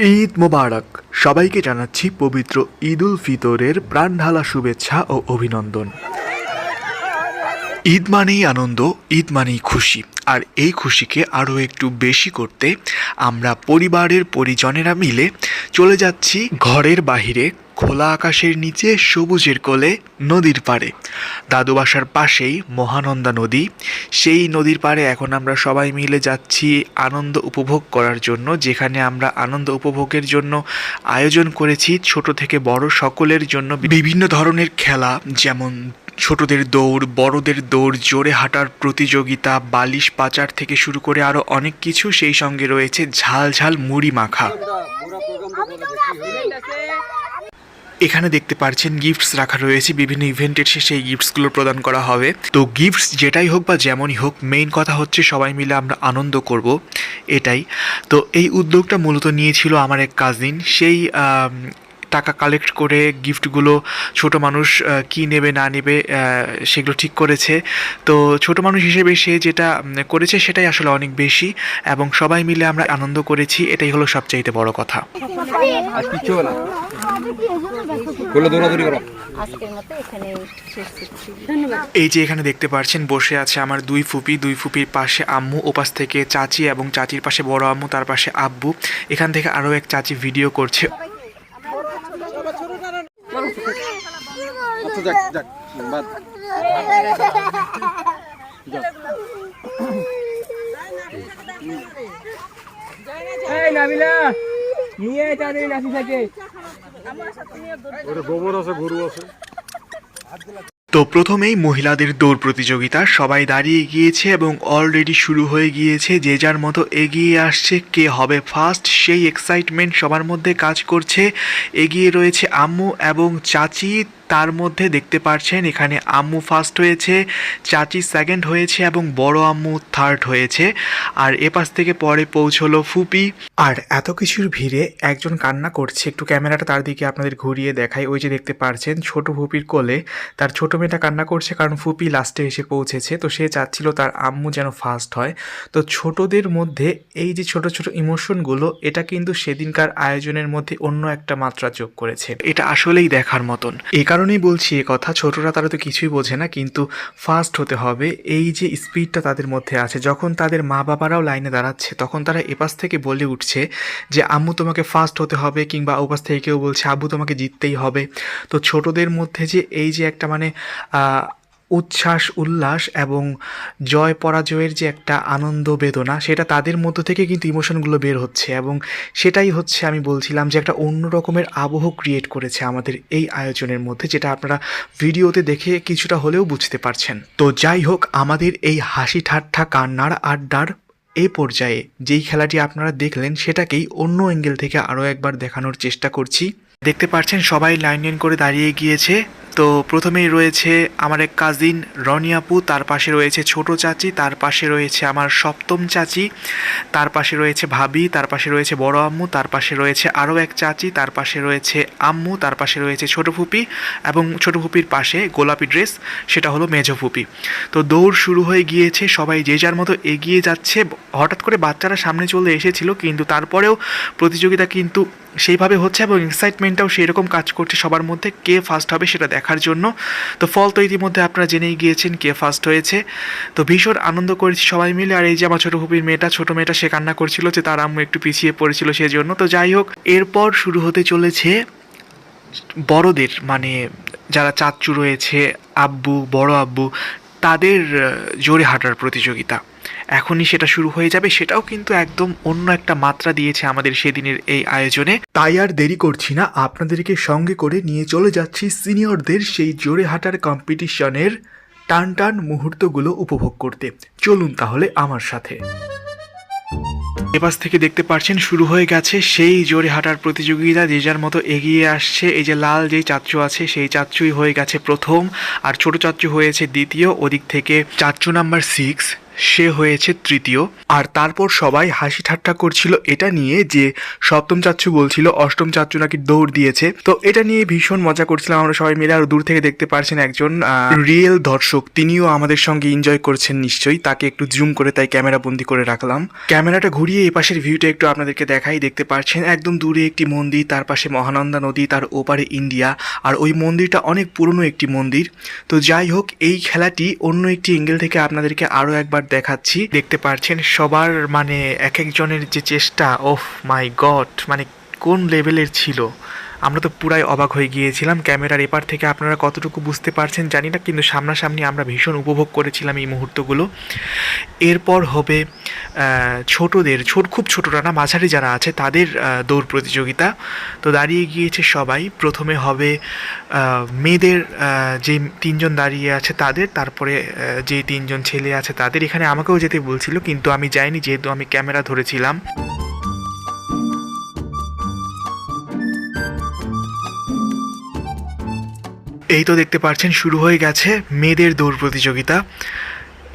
ঈদ মোবারক। সবাইকে জানাচ্ছি পবিত্র ঈদ উল ফিতরের প্রাণঢালা শুভেচ্ছা ও অভিনন্দন। ঈদ মানেই আনন্দ, ঈদ মানেই খুশি। আর এই খুশিকে আরও একটু বেশি করতে আমরা পরিবারের পরিজনেরা মিলে চলে যাচ্ছি ঘরের বাহিরে খোলা আকাশের নিচে সবুজের কোলে নদীর পাড়ে। দাদু বাসার পাশেই মহানন্দা নদী। সেই নদীর পাড়ে এখন আমরা সবাই মিলে যাচ্ছি আনন্দ উপভোগ করার জন্য, যেখানে আমরা আনন্দ উপভোগের জন্য আয়োজন করেছি ছোট থেকে বড় সকলের জন্য বিভিন্ন ধরনের খেলা, যেমন ছোটদের দৌড়, বড়দের দৌড়, জোরে হাঁটার প্রতিযোগিতা, বালিশ পাচার থেকে শুরু করে আরও অনেক কিছু। সেই সঙ্গে রয়েছে ঝাল ঝাল মুড়ি মাখা। এখানে দেখতে পারছেন গিফটস রাখা রয়েছে, বিভিন্ন ইভেন্টের শেষে এই গিফটসগুলো প্রদান করা হবে। তো গিফটস যেটাই হোক বা যেমনই হোক মেইন কথা হচ্ছে সবাই মিলে আমরা আনন্দ করব, এটাই। তো এই উদ্যোগটা মূলত নিয়েছিল আমার এক কাজিন সেই টাকা কালেক্ট করে গিফটগুলো ছোট মানুষ কি নেবে না নেবে সেগুলো ঠিক করেছে। তো ছোট মানুষ হিসেবে সে যেটা করেছে সেটাই আসলে অনেক বেশি এবং সবাই মিলে আমরা আনন্দ করেছি এটাই হলো সবচাইতে বড় কথা। আর কিচ্ছু হবে না। করলে দৌড়াদৌড়ি করো। আজকের মতো এখানে শেষ করছি ধন্যবাদ। এই যে এখানে দেখতে পাচ্ছেন বসে আছে আমার দুই ফুপি দুই ফুপির পাশে আম্মু ওপাশ থেকে চাচি এবং চাচির পাশে বড় আম্মু তার পাশে আব্বু। এখান থেকে আরও এক চাচি ভিডিও করছে। আচ্ছা যাক যাক বাদ। এই নাবিলা নিয়ে তো প্রথমেই মহিলাদের দৌড় প্রতিযোগিতা সবাই দাঁড়িয়ে গিয়েছে এবং অলরেডি শুরু হয়ে গিয়েছে। যে যার মতো এগিয়ে আসছে কে হবে ফার্স্ট সেই এক্সাইটমেন্ট সবার মধ্যে কাজ করছে। এগিয়ে রয়েছে আম্মু এবং চাচি। তার মধ্যে দেখতে পারছেন, এখানে আম্মু ফার্স্ট হয়েছে, চাচি সেকেন্ড হয়েছে এবং বড় আম্মু থার্ড হয়েছে। আর এপাশ থেকে পরে পৌঁছলো ফুপি। আর এত কিছুর ভিড়ে একজন কান্না করছে, একটু ক্যামেরাটা তার দিকে আপনাদের ঘুরিয়ে দেখাই। ওই যে দেখতে পারছেন, ছোট ফুপির কোলে তার ছোট মেয়েটা কান্না করছে কারণ ফুপি লাস্টে এসে পৌঁছেছে। তো সে চাচ্ছিল তার আম্মু যেন ফার্স্ট হয়। তো ছোটদের মধ্যে এই যে ছোট ছোট ইমোশনগুলো এটা কিন্তু সেদিনকার আয়োজনের মধ্যে অন্য একটা মাত্রা যোগ করেছে। এটা আসলেই দেখার মতন। এ কারণেই বলছি এ কথা। ছোটরা তারা তো কিছুই বোঝে না, কিন্তু ফাস্ট হতে হবে। এই যে স্পিডটা তাদের মধ্যে আছে, যখন তাদের মা বাবারাও লাইনে দাঁড়াচ্ছে, তখন তারা এপাশ থেকে বলে উঠছে যে, আম্মু, তোমাকে ফাস্ট হতে হবে কিংবা ওপাশ থেকে কেউ বলছে, আব্বু, তোমাকে জিততেই হবে। তো ছোটদের মধ্যে যে, এই যে একটা মানে উচ্ছ্বাস, উল্লাস এবং জয় পরাজয়ের যে একটা আনন্দ বেদনা, সেটা তাদের মধ্য থেকে কিন্তু ইমোশনগুলো বের হচ্ছে এবং সেটাই হচ্ছে আমি বলছিলাম যে একটা অন্য রকমের আবহ ক্রিয়েট করেছে আমাদের এই আয়োজনের মধ্যে, যেটা আপনারা ভিডিওতে দেখে কিছুটা হলেও বুঝতে পারছেন। তো যাই হোক, আমাদের এই হাসি ঠাট্টা কান্নার আড্ডার এই পর্যায়ে যেই খেলাটি আপনারা দেখলেন, সেটাকেই অন্য অ্যাঙ্গেল থেকে আরও একবার দেখানোর চেষ্টা করছি। দেখতে পাচ্ছেন, সবাই লাইন লাইন করে দাঁড়িয়ে গিয়েছে। তো প্রথমেই রয়েছে আমার এক কাজিন রনি আপু, তার পাশে রয়েছে ছোট চাচি, তার পাশে রয়েছে আমার সপ্তম চাচি, তার পাশে রয়েছে ভাবি, তার পাশে রয়েছে বড় আম্মু, তার পাশে রয়েছে আরও এক চাচি, তার পাশে রয়েছে আম্মু, তার পাশে রয়েছে ছোট ফুপি এবং ছোট ফুপির পাশে গোলাপি ড্রেস, সেটা হলো মেজো ফুপি। তো দৌড় শুরু হয়ে গিয়েছে, সবাই যে যার মতো এগিয়ে যাচ্ছে, হঠাৎ করে বাচ্চারা সামনে চলে এসেছিল, কিন্তু তারপরেও প্রতিযোগিতা কিন্তু সেইভাবে হচ্ছে এবং এক্সাইটমেন্টটাও সেই রকম কাজ করছে সবার মধ্যে, কে ফার্স্ট হবে সেটা দেখার জন্য। তো ফল তো ইতিমধ্যে আপনারা জেনেই গিয়েছেন কে ফার্স্ট হয়েছে। তো ভীষণ আনন্দ করেছি সবাই মিলে। আর এই যে আমার ছোটো ভুপির মেয়েটা, ছোটো মেয়েটা সে কান্না করছিল যে তার আম্মু একটু পিছিয়ে পড়েছিল সেজন্য। তো যাই হোক, এরপর শুরু হতে চলেছে বড়দের মানে যারা চাচ্চু রয়েছে, আব্বু, বড় আব্বু, তাদের জোরে হাঁটার প্রতিযোগিতা। এখনই সেটা শুরু হয়ে যাবে, সেটাও কিন্তু একদম অন্য একটা মাত্রা দিয়েছে আমাদের সেদিনের এই আয়োজনে। তাই আর দেরি করছি না, আপনাদেরকে সঙ্গে করে নিয়ে চলে যাচ্ছি সিনিয়রদের সেই জোরে হাঁটার কম্পিটিশনের টান টান মুহূর্তগুলো উপভোগ করতে। চলুন তাহলে আমার সাথে। এপাশ থেকে দেখতে পাচ্ছেন শুরু হয়ে গেছে সেই জোরে হাঁটার প্রতিযোগিতা, যে যার মতো এগিয়ে আসছে, এই যে লাল যেই চাচ্চু আছে, সেই চাচ্চুই হয়ে গেছে প্রথম, আর ছোট চাচ্চু হয়েছে দ্বিতীয়, ওদিক থেকে চাচ্চু নাম্বার সিক্স সে হয়েছে তৃতীয়। আর তারপর সবাই হাসি ঠাট্টা করছিল এটা নিয়ে যে সপ্তম চাচ্ছু বলছিল, অষ্টম চাচ্ছু নাকি দৌড় দিয়েছে। তো এটা নিয়ে ভীষণ মজা করছিলাম আমরা সবাই মিলে, আর দূর থেকে দেখতে পারছেন একজন রিয়েল দর্শক। তিনিও আমাদের সঙ্গে এনজয় করছেন নিশ্চয়ই, তাকে একটু জুম করে তাই ক্যামেরা বন্দি করে রাখলাম। ক্যামেরাটা ঘুরিয়ে এই পাশের ভিউটা একটু আপনাদেরকে দেখাই, দেখতে পাচ্ছেন একদম দূরে একটি মন্দির, তার পাশে মহানন্দা নদী, তার ওপারে ইন্ডিয়া। আর ওই মন্দিরটা অনেক পুরনো একটি মন্দির। তো যাই হোক, এই খেলাটি অন্য একটি এঙ্গেল থেকে আপনাদেরকে আরও একবার দেখাচ্ছি। দেখতে পারছেন, সবার মানে এক একজনের যে চেষ্টা, ওফ মাই গড মানে কোন লেভেলের ছিল? আমরা তো পুরাই অবাক হয়ে গিয়েছিলাম ক্যামেরার এপার থেকে আপনারা কতটুকু বুঝতে পারছেন জানি না, কিন্তু সামনাসামনি আমরা ভীষণ উপভোগ করেছিলাম এই মুহূর্তগুলো। এরপর হবে ছোটদের, ছোট, খুব ছোটরা না, মাঝারি যারা আছে, তাদের দৌড় প্রতিযোগিতা। তো দাঁড়িয়ে গিয়েছে সবাই। প্রথমে হবে মেয়েদের যে তিনজন দাঁড়িয়ে আছে তাদের, তারপরে যে তিনজন ছেলে আছে তাদের। এখানে আমাকেও যেতে বলছিল, কিন্তু আমি যাইনি, যেহেতু আমি ক্যামেরা ধরেছিলাম। এই তো দেখতে পাচ্ছেন শুরু হয়ে গেছে মেয়েদের দৌড় প্রতিযোগিতা।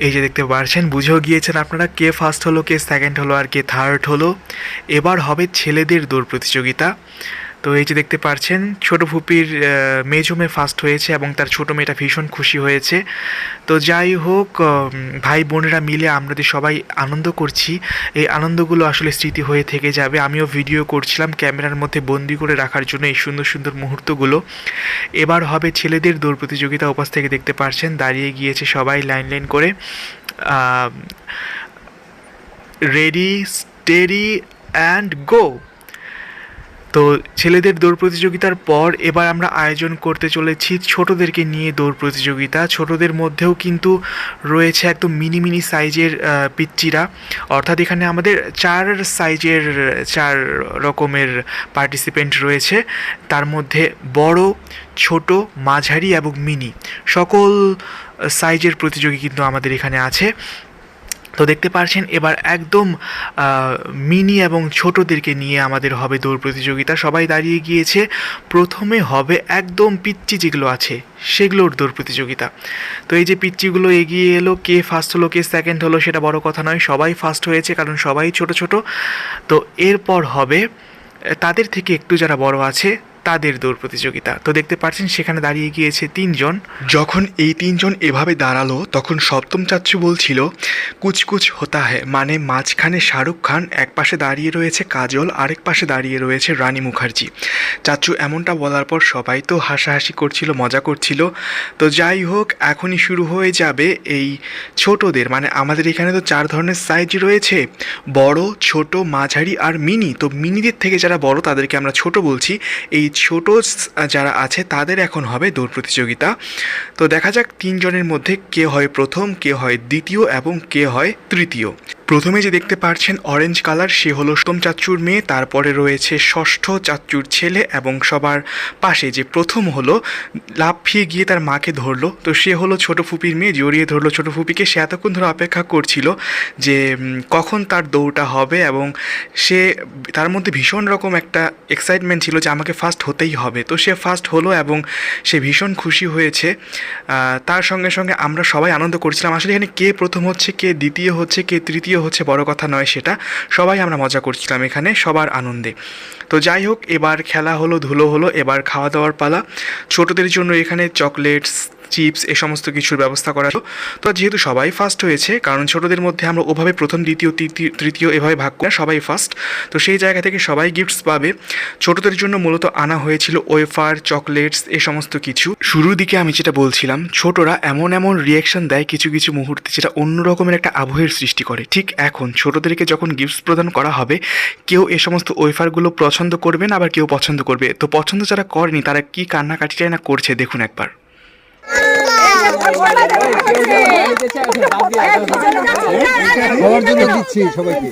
এই যে দেখতে পাচ্ছেন বুঝেও গিয়েছেন আপনারা কে ফার্স্ট হলো, কে সেকেন্ড হলো, আর কে থার্ড হলো। এবার হবে ছেলেদের দৌড় প্রতিযোগিতা। তো এই যে দেখতে পাচ্ছেন ছোট ফুপির আহ, মেজো মেয়ে ফার্স্ট হয়েছে এবং তার ছোট মেয়েটা ভীষণ খুশি হয়েছে। তো যাই হোক ভাই বোনেরা মিলে আমরা যে সবাই আনন্দ করছি এই আনন্দগুলো আসলে স্মৃতি হয়ে থেকে যাবে। আমিও ভিডিও করছিলাম ক্যামেরার মধ্যে বন্দি করে রাখার জন্য এই সুন্দর সুন্দর মুহূর্তগুলো। এবার হবে ছেলেদের দৌড় প্রতিযোগিতা উপাস থেকে দেখতে পারছেন দাঁড়িয়ে গিয়েছে সবাই লাইন লাইন করে। রেডি স্টেডি অ্যান্ড গো তো ছেলেদের দৌড় প্রতিযোগিতার পর এবার আমরা আয়োজন করতে চলেছি ছোটদেরকে নিয়ে দৌড় প্রতিযোগিতা। ছোটদের মধ্যেও কিন্তু রয়েছে একদম মিনি মিনি সাইজের পিচ্চিরা। অর্থাৎ এখানে আমাদের চার সাইজের, চার রকমের পার্টিসিপেন্ট রয়েছে। তার মধ্যে বড়, ছোট, মাঝারি এবং মিনি। সকল সাইজের প্রতিযোগী কিন্তু আমাদের এখানে আছে। তো দেখতে পাচ্ছেন এবার একদম মিনি এবং ছোটদেরকে নিয়ে আমাদের হবে দৌড় প্রতিযোগিতা। সবাই দাঁড়িয়ে গিয়েছে। প্রথমে হবে একদম পিচ্চি যেগুলো আছে, সেগুলোর দৌড় প্রতিযোগিতা। তো এই যে পিচ্চিগুলো এগিয়ে এলো, কে ফার্স্ট হলো, কে সেকেন্ড হলো, সেটা বড় কথা নয়, সবাই ফার্স্ট হয়েছে কারণ সবাই ছোট ছোট। তো এরপর হবে, তাদের থেকে একটু যারা বড় আছে তাদের দৌড় প্রতিযোগিতা। তো দেখতে পাচ্ছেন, সেখানে দাঁড়িয়ে গিয়েছে তিনজন। যখন এই তিনজন এভাবে দাঁড়াল, তখন সপ্তম চাচ্ছু বলছিল কুচকুচ হতা হ্যায়। মানে মাঝখানে শাহরুখ খান, এক পাশে দাঁড়িয়ে রয়েছে কাজল, আরেক পাশে দাঁড়িয়ে রয়েছে রানী মুখার্জি। চাচ্ছু এমনটা বলার পর সবাই তো হাসাহাসি করছিল, মজা করছিল। তো যাই হোক, এখনই শুরু হয়ে যাবে এই ছোটদের। মানে আমাদের এখানে তো চার ধরনের সাইজ রয়েছে। বড়, ছোট, মাঝারি আর মিনি। তো মিনিদের থেকে যারা বড়, তাদেরকে আমরা ছোট বলছি। এই ছোট যারা আছে, তাদের এখন হবে দৌড় প্রতিযোগিতা। তো দেখা যাক তিনজনের মধ্যে কে হয় প্রথম, কে হয় দ্বিতীয় এবং কে হয় তৃতীয়। প্রথমে যে দেখতে পাচ্ছেন অরেঞ্জ কালার সে হলো সপ্তম চাচ্চুর মেয়ে, তারপরে রয়েছে ষষ্ঠ চাচ্চুর ছেলে এবং সবার পাশে যে প্রথম হলো, লাফিয়ে গিয়ে তার মাকে ধরলো। তো সে হলো ছোট ফুপির মেয়ে, জড়িয়ে ধরলো ছোট ফুপিকে। সে এতক্ষণ ধরে অপেক্ষা করছিল যে কখন তার দৌড়টা হবে এবং সে, তার মধ্যে ভীষণ রকম একটা এক্সাইটমেন্ট ছিল যে আমাকে ফার্স্ট হতেই হবে। তো সে ফার্স্ট হলো এবং সে ভীষণ খুশি হয়েছে। তার সঙ্গে সঙ্গে আমরা সবাই আনন্দ করছিলাম, আসলে এখানে কে প্রথম হচ্ছে, কে দ্বিতীয় হচ্ছে, কে তৃতীয় হচ্ছে বড় কথা নয় সেটা। সবাই আমরা মজা করছিলাম এখানে, সবার আনন্দে। তো যাই হোক, এবার খেলা হলো, ধুলো হলো, এবার খাওয়া দাওয়ার পালা। ছোটদের জন্য এখানে চকলেটস চিপস, এ সমস্ত কিছুর ব্যবস্থা করা। তো যেহেতু সবাই ফার্স্ট হয়েছে, কারণ ছোটদের মধ্যে আমরা ওভাবে প্রথম, দ্বিতীয়, তৃতীয় এভাবে ভাগ করে সবাই ফার্স্ট তো সেই জায়গা থেকে সবাই গিফটস পাবে। ছোটদের জন্য মূলত আনা হয়েছিল ওয়েফার চকলেটস এ সমস্ত কিছু। শুরুর দিকে আমি যেটা বলছিলাম, ছোটরা এমন এমন রিয়াকশন দেয় কিছু কিছু মুহূর্তে যেটা অন্য রকমের একটা আবহের সৃষ্টি করে। ঠিক এখন ছোটদেরকে যখন গিফটস প্রদান করা হবে, কেউ এ সমস্ত ওয়েফারগুলো পছন্দ করবে না, আবার কেউ পছন্দ করবে। তো পছন্দ যারা করেনি, তারা কি কান্নাকাটিটাই না করছে, দেখুন একবার। সবার জন্য দিচ্ছি সবাইকে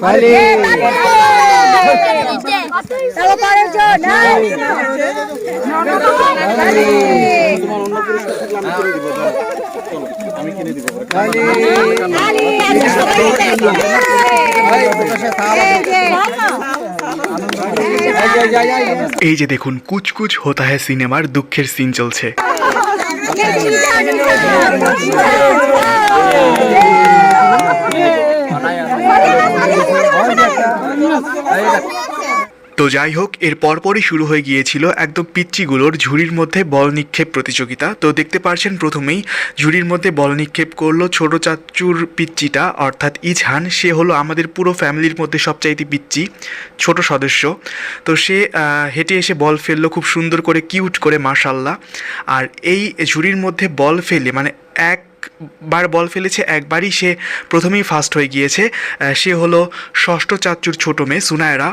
তাহলে এই, এই, এই, যে দেখুন কুচকুচ হোতা হ্যায় সিনেমার দুঃখের সিন চলছে। তো যাই হোক, এর পরপরই শুরু হয়ে গিয়েছিল একদম পিচ্চিগুলোর ঝুড়ির মধ্যে বল নিক্ষেপ প্রতিযোগিতা। তো দেখতে পারছেন প্রথমেই, ঝুড়ির মধ্যে বল নিক্ষেপ করল ছোট চাচুর পিচ্চিটা, অর্থাৎ ইজহান সে হলো আমাদের পুরো ফ্যামিলির মধ্যে সবচাইতে পিচ্চি, ছোট সদস্য। তো সে হেঁটে এসে বল ফেলল খুব সুন্দর করে, কিউট করে মাশাল্লাহ আর এই ঝুড়ির মধ্যে বল ফেলে মানে এক বার বল ফেলেছে একবারই, সে প্রথমেই ফার্স্ট হয়ে গিয়েছে। সে হলো ষষ্ঠ চাচুর ছোটো মেয়ে সুনায়রা।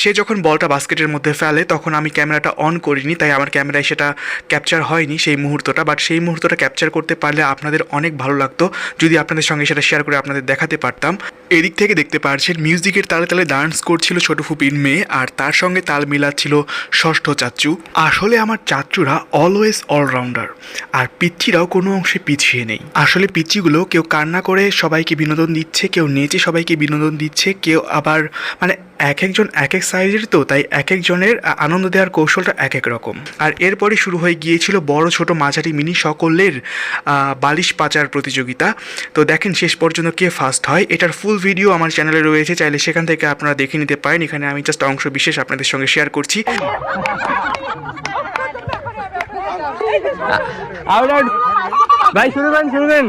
সে যখন বলটা বাস্কেটের মধ্যে ফেলে, তখন আমি ক্যামেরাটা অন করিনি, তাই আমার ক্যামেরায় সেটা ক্যাপচার হয়নি সেই মুহূর্তটা। বাট সেই মুহূর্তটা ক্যাপচার করতে পারলে আপনাদের অনেক ভালো লাগতো, যদি আপনাদের সঙ্গে সেটা শেয়ার করে আপনাদের দেখাতে পারতাম। এদিক থেকে দেখতে পারছেন, মিউজিকের তালে তালে ডান্স করছিল ছোটো ফুপির মেয়ে, আর তার সঙ্গে তাল মিলাচ্ছিল ষষ্ঠ চাচ্চু আসলে আমার চাচ্চুরা অলওয়েজ অলরাউন্ডার আর পিচ্ছিরাও কোনো অংশে পিছিয়ে নেই। আসলে পিচ্চিগুলো কেউ কান্না করে সবাইকে বিনোদন দিচ্ছে, কেউ নেচে সবাইকে বিনোদন দিচ্ছে, কেউ আবার মানে এক একজন এক এক সাইজের তো, তাই এক একজনের আনন্দ দেওয়ার কৌশলটা এক এক রকম। আর এরপরে শুরু হয়ে গিয়েছিল বড় ছোট মাঝারি মিনি সকলের বালিশ পাচার প্রতিযোগিতা। তো দেখেন শেষ পর্যন্ত কে ফার্স্ট হয়। এটার ফুল ভিডিও আমার চ্যানেলে রয়েছে, চাইলে সেখান থেকে আপনারা দেখে নিতে পারেন। এখানে আমি জাস্ট অংশ বিশেষ আপনাদের সঙ্গে শেয়ার করছি। আউট। ভাই শুরু করেন শুরু করেন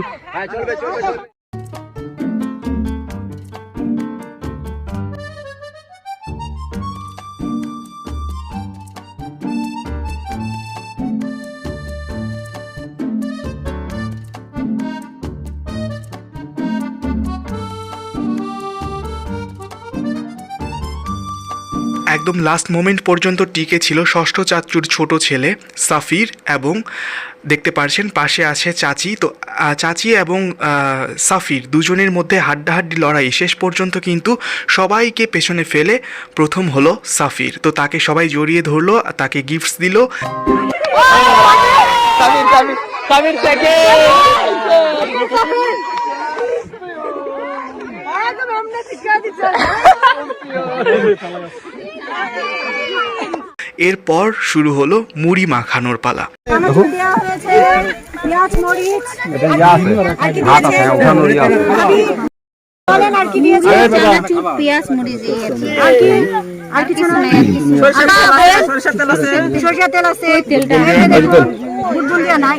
একদম লাস্ট মোমেন্ট পর্যন্ত টিকে ছিল ষষ্ঠ চাচুর ছোট ছেলে সাফির এবং দেখতে পারছেন পাশে আছে চাচি। তো চাচি এবং সাফির দুজনের মধ্যে হাড্ডাহাড্ডি লড়াই। শেষ পর্যন্ত কিন্তু সবাইকে পেছনে ফেলে প্রথম হলো সাফির। তো তাকে সবাই জড়িয়ে ধরলো তাকে গিফটস দিল। এরপর শুরু হলো মুড়ি মাখানোর পালা ইয়া হ্যাঁ, ইয়া নাই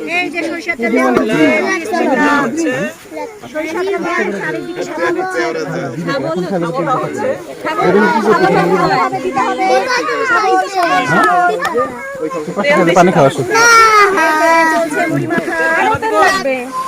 সরষের তেল সরষের তেল এই যে হচ্ছে। দিতে হবে। পানি খাওয়া শুরু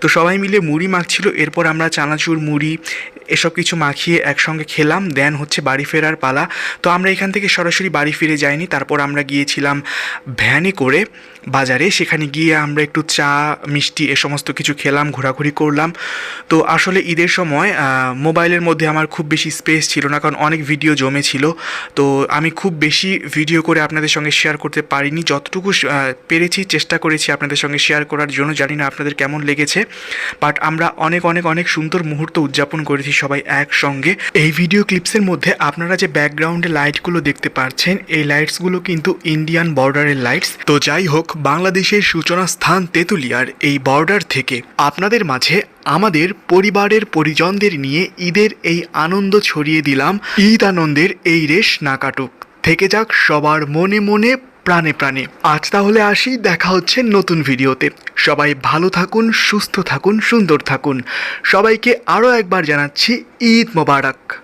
তো সবাই মিলে মুড়ি মাখছিল এরপর আমরা চানাচুর মুড়ি এসব কিছু মাখিয়ে একসঙ্গে খেলাম দেন হচ্ছে বাড়ি ফেরার পালা। তো আমরা এখান থেকে সরাসরি বাড়ি ফিরে যাইনি, তারপর আমরা গিয়েছিলাম ভ্যানে করে বাজারে। সেখানে গিয়ে আমরা একটু চা, মিষ্টি এ সমস্ত কিছু খেলাম, ঘোরাঘুরি করলাম। তো আসলে ঈদের সময় মোবাইলের মধ্যে আমার খুব বেশি স্পেস ছিল না, কারণ অনেক ভিডিও জমে ছিল তো আমি খুব বেশি ভিডিও করে আপনাদের সঙ্গে শেয়ার করতে পারিনি। যতটুকু পেরেছি, চেষ্টা করেছি আপনাদের সঙ্গে শেয়ার করার জন্য। জানি না আপনাদের কেমন লেগেছে বাট আমরা অনেক অনেক অনেক সুন্দর মুহূর্ত উদযাপন করেছি। সবাই একসঙ্গে। এই ভিডিও ক্লিপসের মধ্যে আপনারা যে ব্যাকগ্রাউন্ডে লাইটগুলো দেখতে পাচ্ছেন এই লাইটসগুলো কিন্তু ইন্ডিয়ান বর্ডারের লাইটস তো যাই হোক, বাংলাদেশের সূচনা স্থান তেঁতুলিয়ার এই বর্ডার থেকে আপনাদের মাঝে আমাদের পরিবারের পরিজনদের নিয়ে ঈদের এই আনন্দ ছড়িয়ে দিলাম। ঈদ আনন্দের এই রেশ না কাটুক। থেকে যাক, সবার মনে মনে প্রাণে প্রাণে। আজ তাহলে আসি, দেখা হচ্ছে নতুন ভিডিওতে। সবাই ভালো থাকুন, সুস্থ থাকুন, সুন্দর থাকুন। সবাইকে আরও একবার জানাচ্ছি ঈদ মোবারক।